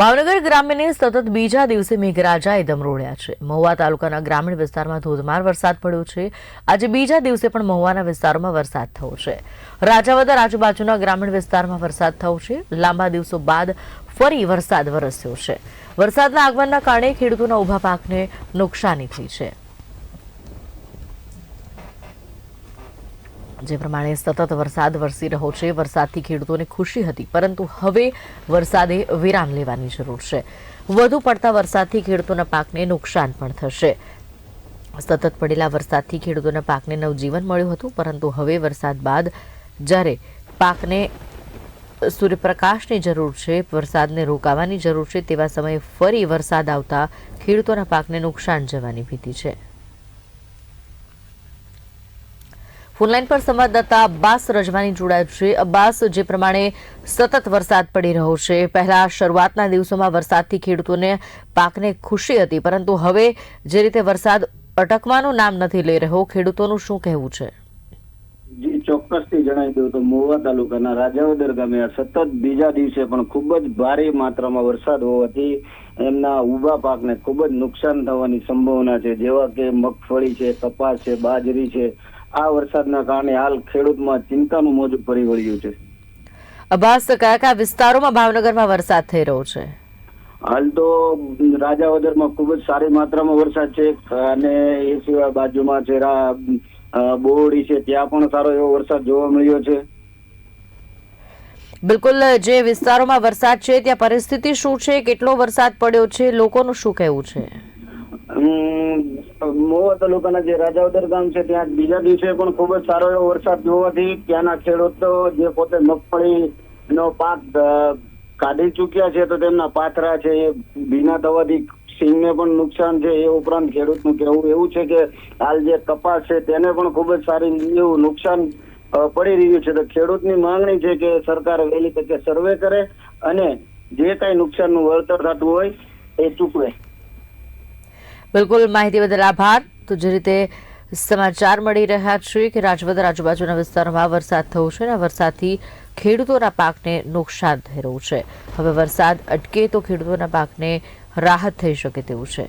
ભાવનગર ગ્રામ્યને સતત બીજા દિવસે મેઘરાજાએ દમરોળ્યા છે. મહુવા તાલુકાના ગ્રામીણ વિસ્તારમાં ધોધમાર વરસાદ પડ્યો છે. આજે બીજા દિવસે પણ મહુવાના વિસ્તારોમાં વરસાદ થયો છે. રાજાવદર આજુબાજુના ગ્રામીણ વિસ્તારમાં વરસાદ થયો છે. લાંબા દિવસો બાદ ફરી વરસાદ વરસ્યો છે. વરસાદના આગમનના કારણે ખેડૂતોના ઊભા પાકને નુકસાની થઈ છે. જે પ્રમાણે સતત વરસાદ વરસી રહ્યો છે. વરસાદથી ખેડૂતોને ખુશી હતી, પરંતુ હવે વરસાદે વિરામ લેવાની જરૂર છે. વધુ પડતા વરસાદથી ખેડૂતોના પાકને નુકસાન પણ થશે. સતત પડેલા વરસાદથી ખેડૂતોના પાકને નવજીવન મળ્યું હતું, પરંતુ હવે વરસાદ બાદ જ્યારે પાકને સૂર્યપ્રકાશની જરૂર છે, વરસાદને રોકાવાની જરૂર છે, તેવા સમયે ફરી વરસાદ આવતા ખેડૂતોના પાકને નુકસાન જવાની ભીતિ છે. ફોનલાઈન પર સંવાદદાતા અબ્બાસ રજવાની જોડાય છે. અબ્બાસ, જે પ્રમાણે સતત વરસાદ પડી રહ્યો છે. પહેલા શરૂઆતના દિવસોમાં વરસાદથી ખેડૂતોને પાકને ખુશી હતી, પરંતુ હવે જે રીતે વરસાદ અટકવાનું નામ નથી લઈ રહ્યો, ખેડૂતોનું શું કહેવું છે? જી, ચોક્કસથી જણાવી દઉં તો મોવા તાલુકાના રાજાવદર ગામે સતત બીજા દિવસે પણ ખૂબ જ ભારે માત્રામાં વરસાદ હોવાથી એમના ઊભા પાકને ખૂબ જ નુકસાન થવાની સંભાવના છે. જેવા કે મગફળી છે, કપાસ છે, બાજરી છે આ વરસાદના કારણે હાલ ખેડૂતમાં ચિંતાનું મોજું ફરી વળ્યું છે. અબ્બાસ કયા કયા વિસ્તારોમાં ભાવનગરમાં વરસાદ થઈ રહ્યો છે? હાલ તો રાજાવદરમાં ખૂબ જ સારી માત્રામાં વરસાદ છે અને એ સિવાય બાજુમાં છે બોરડી છે ત્યાં પણ સારો એવો વરસાદ જોવા મળ્યો છે. બિલકુલ જે વિસ્તારોમાં વરસાદ છે ત્યાં પરિસ્થિતિ શું છે? કેટલો વરસાદ પડ્યો છે? લોકોનું શું કહેવું છે? મહુવા તાલુકાના જે રાજાવદર ગામ છે, ત્યાં બીજા દિવસે પણ ખૂબ જ સારો એવો વરસાદ જોવાથી ત્યાંના ખેડૂતો જે પોતે મગફળી નો પાક કાઢી ચૂક્યા છે, તો તેમના પાથરા છે એ ભીના થવાથી સિંહને પણ નુકસાન છે એ ઉપરાંત ખેડૂતનું કહેવું એવું છે કે હાલ જે કપાસ છે તેને પણ ખૂબ જ સારી એવું નુકસાન પડી રહ્યું છે. તો ખેડૂતની માંગણી છે કે સરકાર વહેલી તકે સર્વે કરે અને જે કાંઈ નુકસાનનું વળતર થતું હોય એ ચૂકવે. બિલકુલ માહિતી બદલ આભાર. તો જે રીતે સમાચાર મળી રહ્યા છે કે રાજવદર આજુબાજુના વિસ્તારમાં વરસાદ થયો છે અને વરસાદથી ખેડૂતોના પાકને નુકસાન થઈ રહ્યું છે. હવે વરસાદ અટકે તો ખેડૂતોના પાકને રાહત થઈ શકે તેવું છે.